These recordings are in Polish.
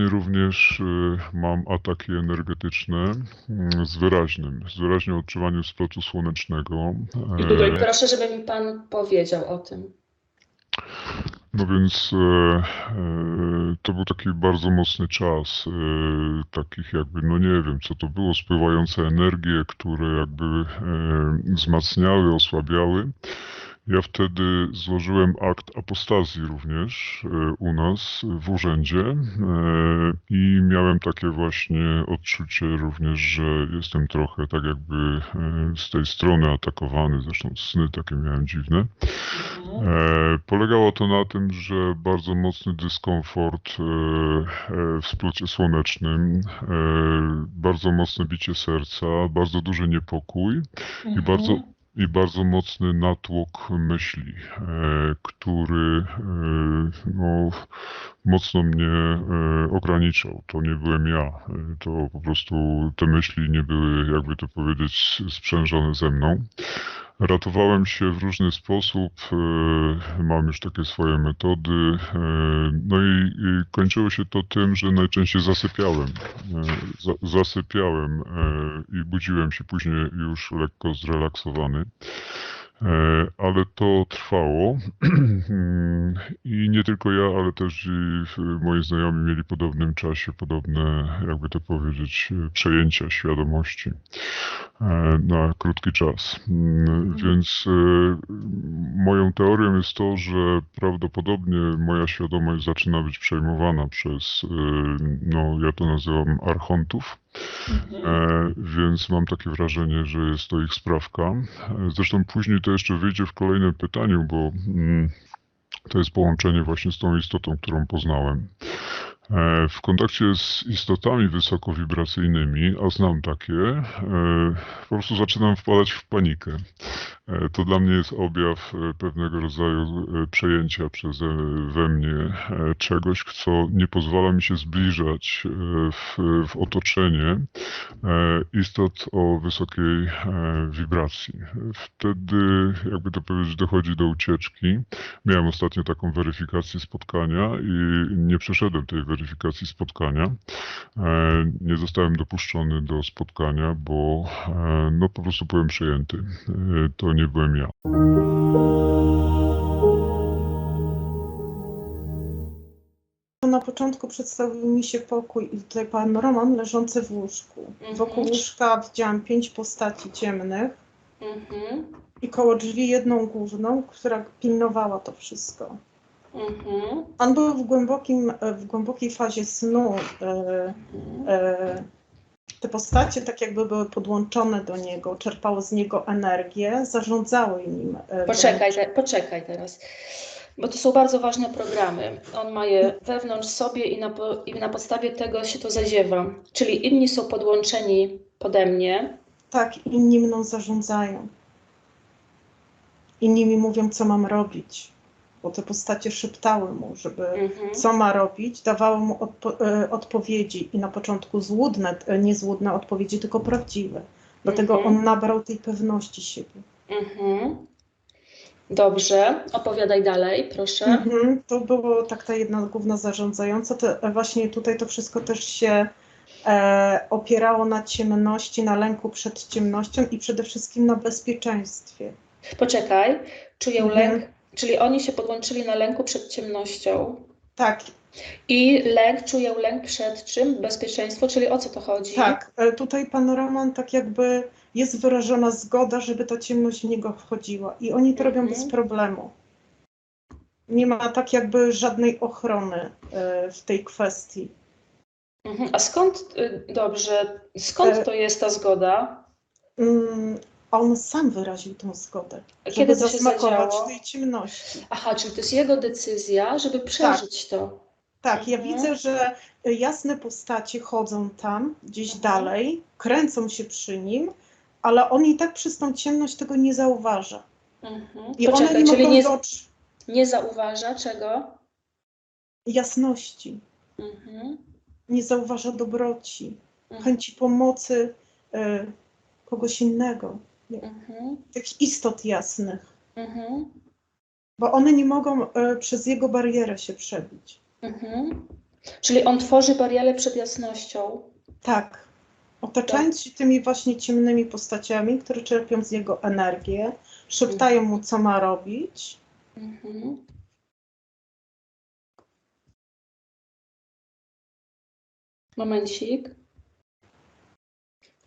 E, Ostatnio również e, mam ataki energetyczne mm, z wyraźnym, z wyraźnym odczuwaniem splotu słonecznego. I tutaj E, proszę, żeby mi Pan powiedział o tym. No więc e, e, to był taki bardzo mocny czas, takich jakby, no nie wiem, co to było, spływające energie, które jakby wzmacniały, osłabiały. Ja wtedy złożyłem akt apostazji również e, u nas w urzędzie e, i miałem takie właśnie odczucie również, że jestem trochę tak jakby e, z tej strony atakowany, zresztą sny takie miałem dziwne. Polegało to na tym, że bardzo mocny dyskomfort w splocie słonecznym, bardzo mocne bicie serca, bardzo duży niepokój i bardzo, i bardzo mocny natłok myśli, e, który e, no, mocno mnie e, ograniczał. To nie byłem ja. To po prostu te myśli nie były, jakby to powiedzieć, sprzężone ze mną. Ratowałem się w różny sposób, e, mam już takie swoje metody, e, no i, i kończyło się to tym, że najczęściej zasypiałem. E, za, zasypiałem e, i budziłem się później już lekko zrelaksowany. E, Ale to trwało i nie tylko ja, ale też i w- moi znajomi mieli w podobnym czasie podobne, jakby to powiedzieć, e, przejęcia świadomości e, na krótki czas. Mm, Więc e, moją teorią jest to, że prawdopodobnie moja świadomość zaczyna być przejmowana przez, e, no ja to nazywam archontów. E, więc mam takie wrażenie, że jest to ich sprawka. E, Zresztą później to jeszcze wyjdzie w kolejnym pytaniu, bo mm, to jest połączenie właśnie z tą istotą, którą poznałem. E, W kontakcie z istotami wysokowibracyjnymi, a znam takie, e, po prostu zaczynam wpadać w panikę. E, To dla mnie jest objaw pewnego rodzaju przejęcia przeze we mnie czegoś, co nie pozwala mi się zbliżać w, w otoczenie istot o wysokiej wibracji. Wtedy, jakby to powiedzieć, dochodzi do ucieczki. Miałem ostatnio taką weryfikację spotkania i nie przeszedłem tej weryfikacji spotkania. E, Nie zostałem dopuszczony do spotkania, bo e, no po prostu byłem przejęty. E, To nie byłem ja. Na początku przedstawił mi się pokój i tutaj pan Roman leżący w łóżku. Mhm. Wokół łóżka widziałam pięć postaci ciemnych Mhm. i koło drzwi jedną główną, która pilnowała to wszystko. Mhm. On był w, głębokim, w głębokiej fazie snu. E, e, te postacie tak jakby były podłączone do niego, czerpały z niego energię, zarządzały nim. e, Poczekaj, te, poczekaj teraz. Bo to są bardzo ważne programy. On ma je wewnątrz sobie i na, i na podstawie tego się to zadziewa. Czyli inni są podłączeni pode mnie. Tak, inni mną zarządzają. Inni mi mówią, co mam robić. Bo te postacie szeptały mu, żeby Mhm. co ma robić, dawały mu odpo- e, odpowiedzi i na początku złudne, e, nie złudne odpowiedzi, tylko prawdziwe. Dlatego Mhm. on nabrał tej pewności siebie. Mhm. Dobrze, opowiadaj dalej, proszę. Mhm, to było tak ta jedna główna zarządzająca. To, e, właśnie tutaj to wszystko też się e, opierało na ciemności, na lęku przed ciemnością i przede wszystkim na bezpieczeństwie. Poczekaj, czuję Mhm. lęk, czyli oni się podłączyli na lęku przed ciemnością. Tak, I lęk, czuję lęk przed czym? Bezpieczeństwo, czyli o co to chodzi? tak. E, tutaj pan Roman tak jakby jest wyrażona zgoda, żeby ta ciemność w niego wchodziła i oni to robią Mhm. bez problemu. Nie ma tak jakby żadnej ochrony e, w tej kwestii. Mhm. A skąd, y, dobrze, skąd E, to jest ta zgoda? On sam wyraził tą zgodę, żeby Kiedy to się zasmakować zadziało? tej ciemności. Aha, czyli to jest jego decyzja, żeby przeżyć to. Tak, ja Mhm. widzę, że jasne postacie chodzą tam, gdzieś Mhm. dalej, kręcą się przy nim, ale on i tak przez tą ciemność tego nie zauważa. Mhm. I one Poczekaj, nie czyli mogą nie, docz nie zauważa czego? jasności, Mhm. nie zauważa dobroci, Mhm. chęci pomocy e, kogoś innego, Mhm. tych istot jasnych, Mhm. bo one nie mogą e, przez jego barierę się przebić. Mhm. Czyli on tworzy barierę przed jasnością. Tak. Otaczając się tymi właśnie ciemnymi postaciami, które czerpią z jego energię, szeptają mu, co ma robić. Mhm. Momencik.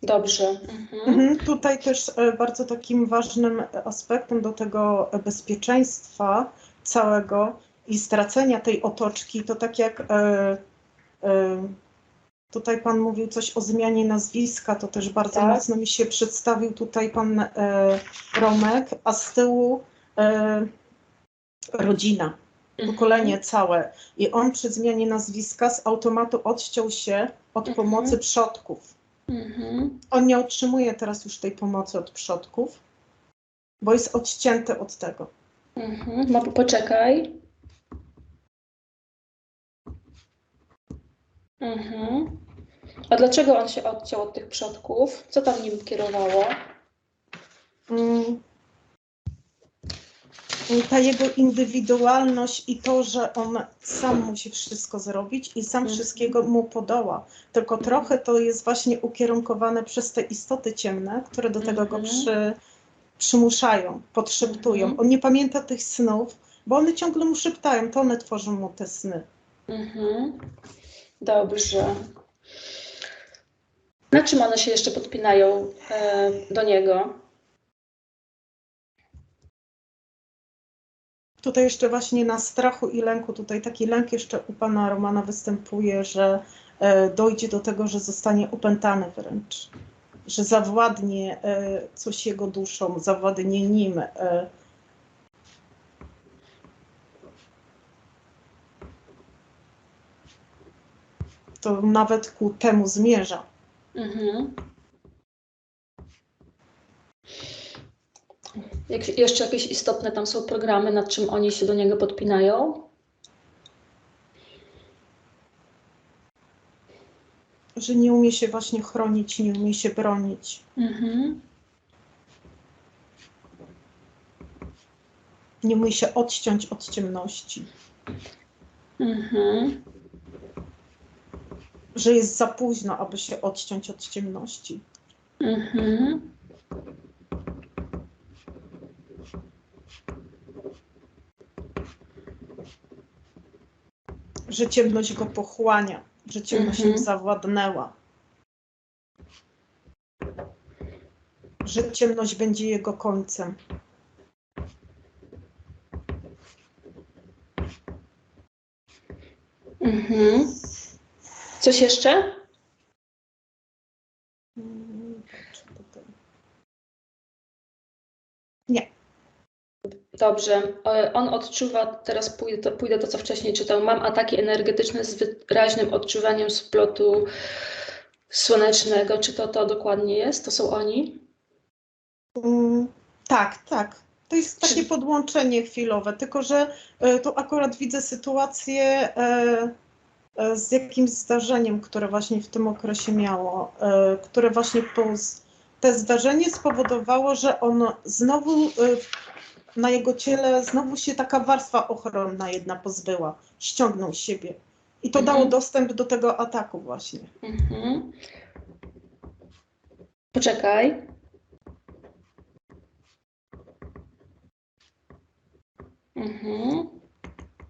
Dobrze. Mhm. Mhm. Tutaj też e, bardzo takim ważnym aspektem do tego bezpieczeństwa całego i stracenia tej otoczki, to tak jak e, e, tutaj Pan mówił coś o zmianie nazwiska, to też bardzo Tak. mocno mi się przedstawił tutaj Pan e, Romek, a z tyłu e, rodzina, pokolenie całe. I on przy zmianie nazwiska z automatu odciął się od Mhm. pomocy przodków. Mhm. On nie otrzymuje teraz już tej pomocy od przodków, bo jest odcięty od tego. Mhm. Ma, poczekaj. Mhm. A dlaczego on się odciął od tych przodków? Co tam nim kierowało? Mm. Ta jego indywidualność i to, że on sam musi wszystko zrobić i sam Mhm. wszystkiego mu podoła. Tylko trochę to jest właśnie ukierunkowane przez te istoty ciemne, które do tego go Mhm. przy, przymuszają, podszeptują. Mhm. On nie pamięta tych snów, bo one ciągle mu szeptają, to one tworzą mu te sny. Mhm. Dobrze. Na czym one się jeszcze podpinają e, do niego? Tutaj jeszcze właśnie na strachu i lęku, tutaj taki lęk jeszcze u pana Romana występuje, że e, dojdzie do tego, że zostanie upętany wręcz, że zawładnie e, coś jego duszą, zawładnie nim. E, to nawet ku temu zmierza. Mhm. Jak, jeszcze jakieś istotne tam są programy, nad czym oni się do niego podpinają? Że nie umie się właśnie chronić, nie umie się bronić. Mhm. Nie umie się odciąć od ciemności. Mhm. Że jest za późno, aby się odciąć od ciemności. Mhm. Że ciemność go pochłania, że ciemność Mhm. nim zawładnęła. Że ciemność będzie jego końcem. Mhm. Coś jeszcze? Mm, patrzę tutaj. Dobrze. E, On odczuwa, teraz pójdę to, pójdę to, co wcześniej czytał. Mam ataki energetyczne z wyraźnym odczuwaniem splotu słonecznego. Czy to to dokładnie jest? To są oni? Mm, Tak, tak. To jest takie Czy- podłączenie chwilowe, tylko że e, tu akurat widzę sytuację e, z jakimś zdarzeniem, które właśnie w tym okresie miało, które właśnie po, te zdarzenie spowodowało, że on znowu na jego ciele znowu się taka warstwa ochronna jedna pozbyła, ściągnął z siebie. I to Mhm. dało dostęp do tego ataku właśnie. Mhm. Poczekaj. Mhm.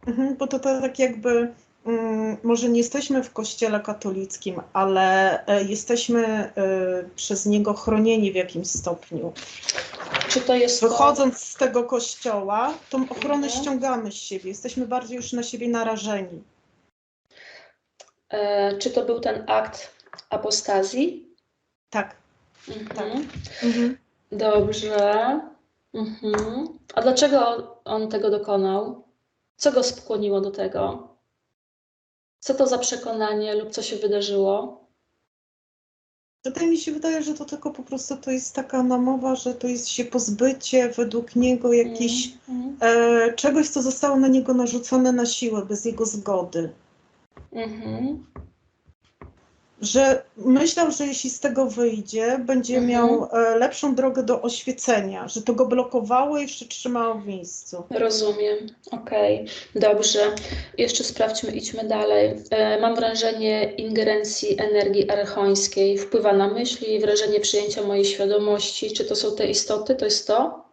Mhm, bo to, to tak jakby, mm, może nie jesteśmy w kościele katolickim, ale e, jesteśmy e, przez niego chronieni w jakimś stopniu. Czy to jest to? Wychodząc z tego kościoła, tą ochronę Mhm. ściągamy z siebie, jesteśmy bardziej już na siebie narażeni. E, czy to był ten akt apostazji? Tak. Mhm. Mhm. Dobrze. Mhm. A dlaczego on tego dokonał? Co go skłoniło do tego? Co to za przekonanie lub co się wydarzyło? Tutaj mi się wydaje, że to tylko po prostu to jest taka namowa, że to jest się pozbycie według niego jakiejś Mhm. e, czegoś, co zostało na niego narzucone na siłę, bez jego zgody. Mhm. Że myślał, że jeśli z tego wyjdzie, będzie Mhm. miał e, lepszą drogę do oświecenia, że to go blokowało i jeszcze trzymało w miejscu. Rozumiem. Okej, dobrze. Jeszcze sprawdźmy, idźmy dalej. E, mam wrażenie ingerencji energii archońskiej. Wpływa na myśli, wrażenie przyjęcia mojej świadomości. Czy to są te istoty? To jest to?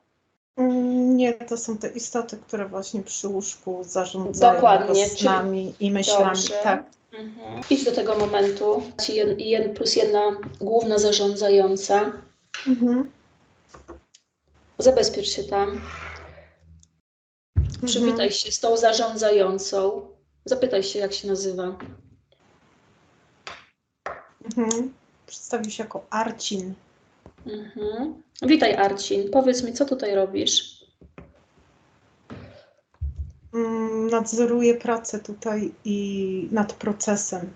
Mm, Nie, to są te istoty, które właśnie przy łóżku zarządzają Dokładnie, snami i myślami. Dobrze. Tak. Mhm. Idź do tego momentu. Jed, jed plus jedna główna zarządzająca. Mhm. Zabezpiecz się tam. Przywitaj się z tą zarządzającą. Zapytaj się, jak się nazywa. Mhm. Przedstawił się jako Arcin. Mhm. Witaj, Arcin. Powiedz mi, co tutaj robisz? Mm, Nadzoruje pracę tutaj i nad procesem,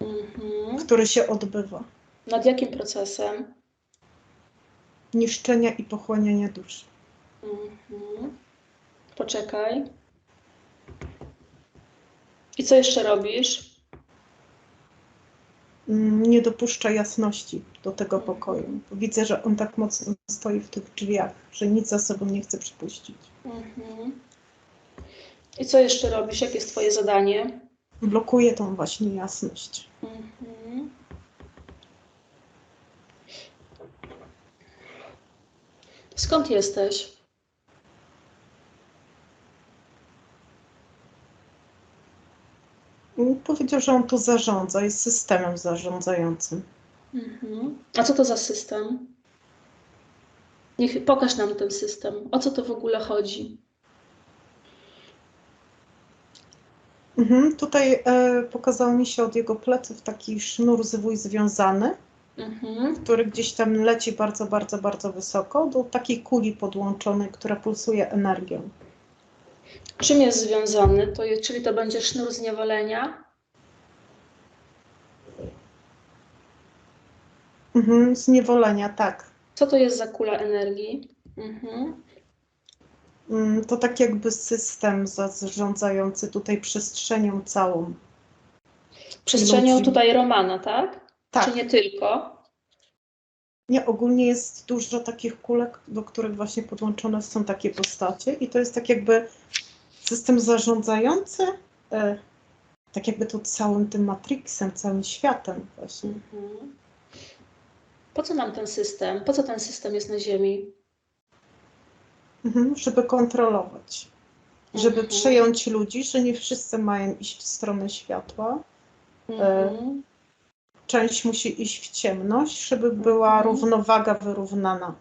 Mhm. który się odbywa. Nad jakim procesem? Niszczenia i pochłaniania duszy. Mhm. Poczekaj. I co jeszcze robisz? Mm, Nie dopuszcza jasności do tego pokoju. Widzę, że on tak mocno stoi w tych drzwiach, że nic za sobą nie chce przypuścić. Mhm. I co jeszcze robisz? Jakie jest Twoje zadanie? Blokuje tą właśnie jasność. Mhm. Skąd jesteś? Powiedział, że on tu zarządza, jest systemem zarządzającym. Mhm. A co to za system? Niech pokaż nam ten system. O co to w ogóle chodzi? Mhm. Tutaj e, pokazał mi się od jego pleców taki sznur zwój związany, Mhm. który gdzieś tam leci bardzo, bardzo, bardzo wysoko do takiej kuli podłączonej, która pulsuje energią. Czym jest związany? To czyli to będzie sznur zniewolenia? Mhm. Zniewolenia, tak. Co to jest za kula energii? Mhm. Mm, To tak jakby system zarządzający tutaj przestrzenią całą. Przestrzenią Ludzi. tutaj Romana, tak? Tak, Czy nie tylko? nie, ogólnie jest dużo takich kulek, do których właśnie podłączone są takie postacie i to jest tak jakby system zarządzający, e, tak jakby to całym tym Matrixem, całym światem właśnie. Mhm. Po co nam ten system? Po co ten system jest na Ziemi? Mhm, żeby kontrolować, żeby Mhm. przejąć ludzi, że nie wszyscy mają iść w stronę światła, Mhm. część musi iść w ciemność, żeby była Mhm. równowaga wyrównana.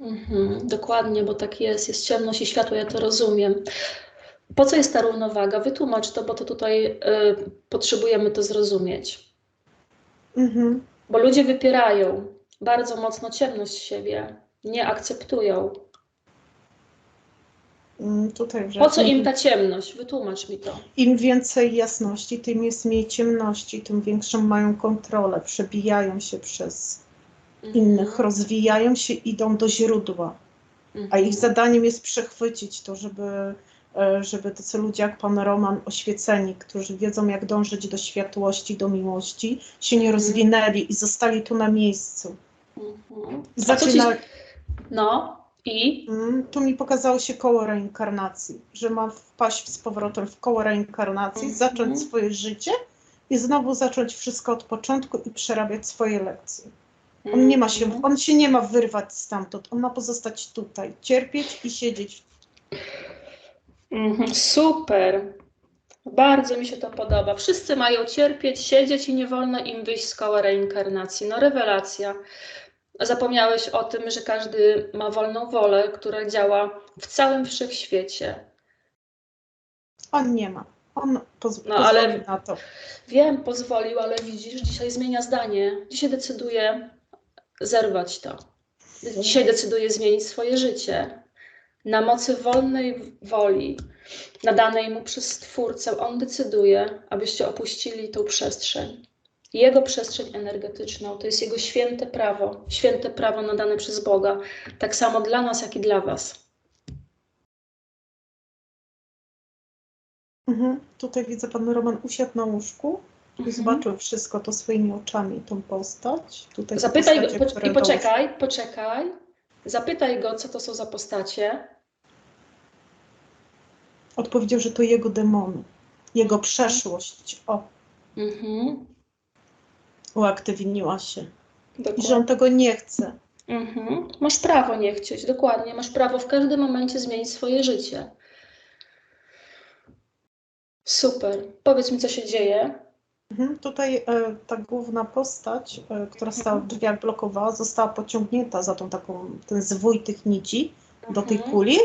Mhm. Dokładnie, bo tak jest. Jest ciemność i światło, ja to rozumiem. Po co jest ta równowaga? Wytłumacz to, bo to tutaj y, potrzebujemy to zrozumieć. Mhm. Bo ludzie wypierają bardzo mocno ciemność siebie, nie akceptują. Mm, Tutaj, Po co im, ta ciemność? Wytłumacz mi to. im więcej jasności, tym jest mniej ciemności, tym większą mają kontrolę, przebijają się przez innych, rozwijają się, idą do źródła. Mhm. A ich zadaniem jest przechwycić to, żeby, e, żeby tacy ludzie jak pan Roman, oświeceni, którzy wiedzą, jak dążyć do światłości, do miłości, się nie Mhm. rozwinęli i zostali tu na miejscu. Mhm. A co ci... Zaczyna, No i Mm, Tu mi pokazało się koło reinkarnacji, że ma wpaść z powrotem w koło reinkarnacji, Mhm. zacząć swoje życie i znowu zacząć wszystko od początku i przerabiać swoje lekcje. On nie ma się, Mhm. on się nie ma wyrwać stamtąd, on ma pozostać tutaj, cierpieć i siedzieć. Mhm, Super. Bardzo mi się to podoba. Wszyscy mają cierpieć, siedzieć i nie wolno im wyjść z koła reinkarnacji. No rewelacja. Zapomniałeś o tym, że każdy ma wolną wolę, która działa w całym wszechświecie. On nie ma. On poz- No, ale- na to. Wiem, pozwolił, ale widzisz, dzisiaj zmienia zdanie. Dzisiaj decyduje zerwać to. Dzisiaj decyduje zmienić swoje życie. Na mocy wolnej woli, nadanej mu przez Stwórcę, on decyduje, abyście opuścili tą przestrzeń. Jego przestrzeń energetyczną to jest jego święte prawo, święte prawo nadane przez Boga, tak samo dla nas, jak i dla Was. Mhm. Tutaj widzę, pan Roman usiadł na łóżku Mhm. zobaczył wszystko to swoimi oczami, tą postać. Tutaj Zapytaj go postacie, po, które i poczekaj, poczekaj. Zapytaj go, co to są za postacie. Odpowiedział, że to jego demony, jego przeszłość. O, Mhm. Uaktywniła się. I że Dokładnie. on tego nie chce. Mhm. Masz prawo nie chcieć, dokładnie. Masz prawo w każdym momencie zmienić swoje życie. Super. Powiedz mi, co się dzieje. Mhm. Tutaj e, ta główna postać, e, która stała w drzwiach, blokowała, została pociągnięta za tą taką, ten zwój tych nici do tej Mhm. kuli.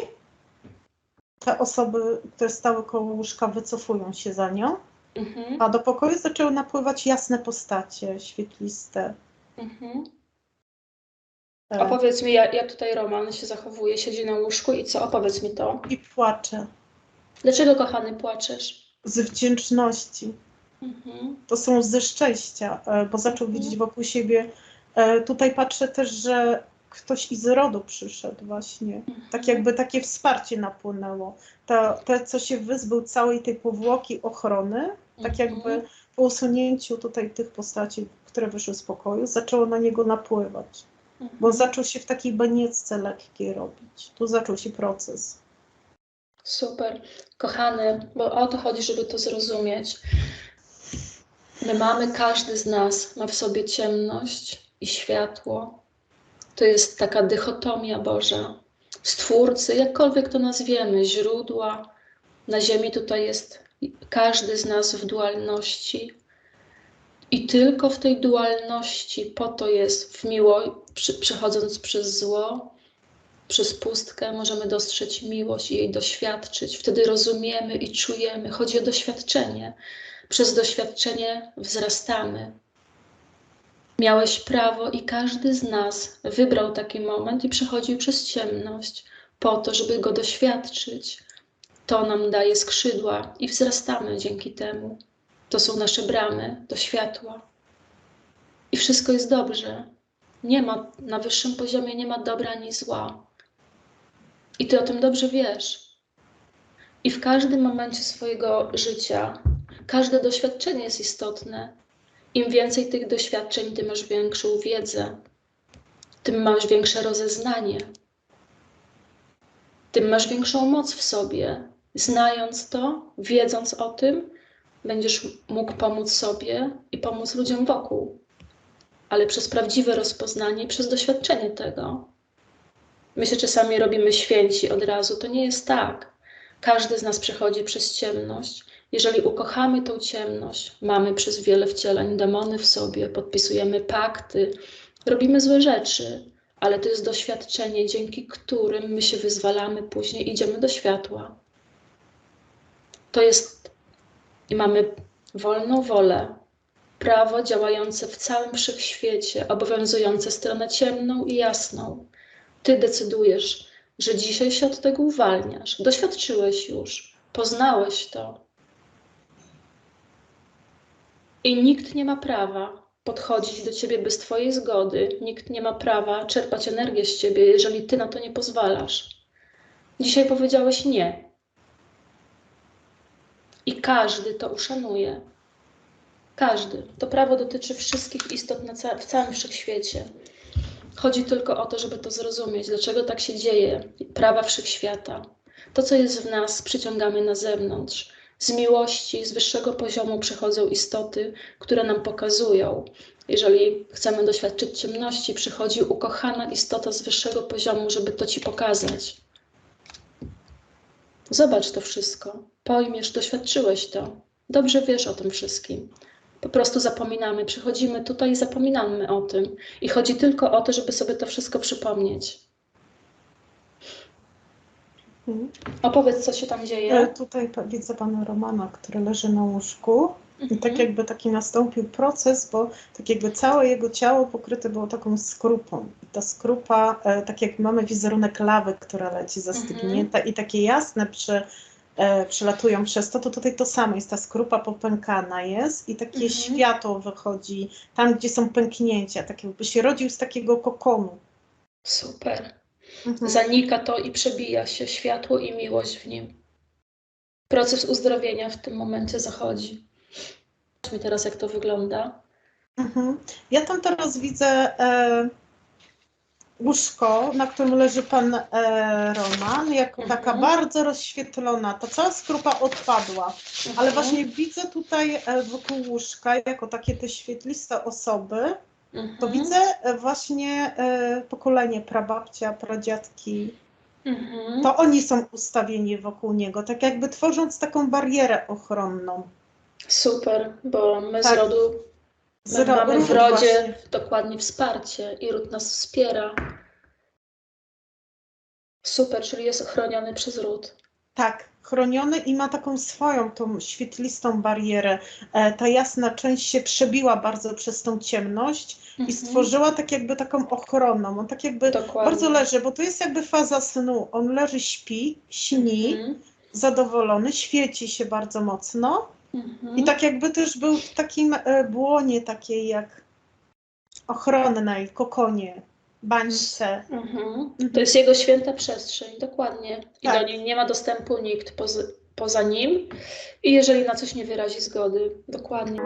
Te osoby, które stały koło łóżka, wycofują się za nią, Mhm. a do pokoju zaczęły napływać jasne postacie, świetliste. Mhm. E, Opowiedz mi, jak, jak tutaj Roman się zachowuje, siedzi na łóżku i co? Opowiedz mi to. I płacze Dlaczego, kochany, płaczesz? z wdzięczności. Mhm. To są ze szczęścia, e, bo zaczął Mhm. widzieć wokół siebie. E, Tutaj patrzę też, że ktoś i z rodu przyszedł właśnie. Tak jakby takie wsparcie napłynęło. To, to co się wyzbył całej tej powłoki ochrony, tak jakby Mhm. po usunięciu tutaj tych postaci, które wyszły z pokoju, zaczęło na niego napływać. Mhm. Bo zaczął się w takiej baniecce lekkiej robić. Tu zaczął się proces. Super. Kochany, bo o to chodzi, żeby to zrozumieć. My mamy, każdy z nas ma w sobie ciemność i światło. To jest taka dychotomia Boża. Stwórcy, jakkolwiek to nazwiemy, źródła. Na ziemi tutaj jest każdy z nas w dualności. I tylko w tej dualności po to jest w miło, przy, przechodząc przez zło, przez pustkę możemy dostrzec miłość i jej doświadczyć. Wtedy rozumiemy i czujemy. Chodzi o doświadczenie. Przez doświadczenie wzrastamy. Miałeś prawo i każdy z nas wybrał taki moment i przechodził przez ciemność po to, żeby go doświadczyć. To nam daje skrzydła i wzrastamy dzięki temu. To są nasze bramy do światła. I wszystko jest dobrze. Nie ma na wyższym poziomie nie ma dobra ani zła. I ty o tym dobrze wiesz. I w każdym momencie swojego życia, każde doświadczenie jest istotne. Im więcej tych doświadczeń, tym masz większą wiedzę, tym masz większe rozeznanie, tym masz większą moc w sobie. Znając to, wiedząc o tym, będziesz mógł pomóc sobie i pomóc ludziom wokół. Ale przez prawdziwe rozpoznanie, przez doświadczenie tego. My się czasami robimy święci od razu. To nie jest tak. Każdy z nas przechodzi przez ciemność. Jeżeli ukochamy tą ciemność, mamy przez wiele wcieleń demony w sobie, podpisujemy pakty, robimy złe rzeczy, ale to jest doświadczenie, dzięki którym my się wyzwalamy, później idziemy do światła. To jest i mamy wolną wolę, prawo działające w całym wszechświecie, obowiązujące stronę ciemną i jasną. Ty decydujesz, że dzisiaj się od tego uwalniasz. Doświadczyłeś już, poznałeś to. I nikt nie ma prawa podchodzić do ciebie bez twojej zgody. Nikt nie ma prawa czerpać energię z ciebie, jeżeli ty na to nie pozwalasz. Dzisiaj powiedziałeś nie. I każdy to uszanuje. Każdy. To prawo dotyczy wszystkich istot na ca- w całym wszechświecie. Chodzi tylko o to, żeby to zrozumieć, dlaczego tak się dzieje. Prawa wszechświata. To, co jest w nas, przyciągamy na zewnątrz. Z miłości, z wyższego poziomu przychodzą istoty, które nam pokazują. Jeżeli chcemy doświadczyć ciemności, przychodzi ukochana istota z wyższego poziomu, żeby to ci pokazać. Zobacz to wszystko. Pojmiesz, doświadczyłeś to. Dobrze wiesz o tym wszystkim. Po prostu zapominamy. Przychodzimy tutaj i zapominamy o tym. I chodzi tylko o to, żeby sobie to wszystko przypomnieć. Mhm. Opowiedz, co się tam E, dzieje. Tutaj pa- widzę pana Romana, który leży na łóżku. I tak Mhm. jakby taki nastąpił proces, bo tak jakby całe jego ciało pokryte było taką skrupą. I ta skrupa, e, tak jak mamy wizerunek lawy, która leci zastygnięta i takie jasne prze, e, przelatują przez to, to tutaj to samo jest. Ta skrupa popękana jest i takie Mhm. światło wychodzi tam, gdzie są pęknięcia. Tak jakby się rodził z takiego kokonu. Super. Mhm. Zanika to i przebija się światło i miłość w nim. Proces uzdrowienia w tym momencie zachodzi. Mi teraz, jak to wygląda. Mhm. Ja tam teraz widzę e, łóżko, na którym leży pan e, Roman, jako Mhm. taka bardzo rozświetlona. Ta cała skrupa odpadła, ale Mhm. właśnie widzę tutaj e, wokół łóżka, jako takie te świetliste osoby, Mhm. to widzę e, właśnie e, pokolenie prababcia, pradziadki. Mhm. To oni są ustawieni wokół niego, tak jakby tworząc taką barierę ochronną. Super, bo my z Tak. rodu Z my ro- mamy w rodzie właśnie. dokładnie wsparcie i ród nas wspiera. Super, czyli jest ochroniony przez ród. Tak, chroniony i ma taką swoją, tą świetlistą barierę. E, ta jasna część się przebiła bardzo przez tą ciemność i Mhm. stworzyła tak jakby taką ochroną. On tak jakby Dokładnie. bardzo leży, bo to jest jakby faza snu. On leży, śpi, śni, Mhm. zadowolony, świeci się bardzo mocno Mhm. i tak jakby też był w takim e, błonie takiej jak ochronnej, kokonie, bańce. Mhm. To jest jego święta przestrzeń, dokładnie. I Tak. do niej nie ma dostępu nikt poza, poza nim. I jeżeli na coś nie wyrazi zgody, dokładnie.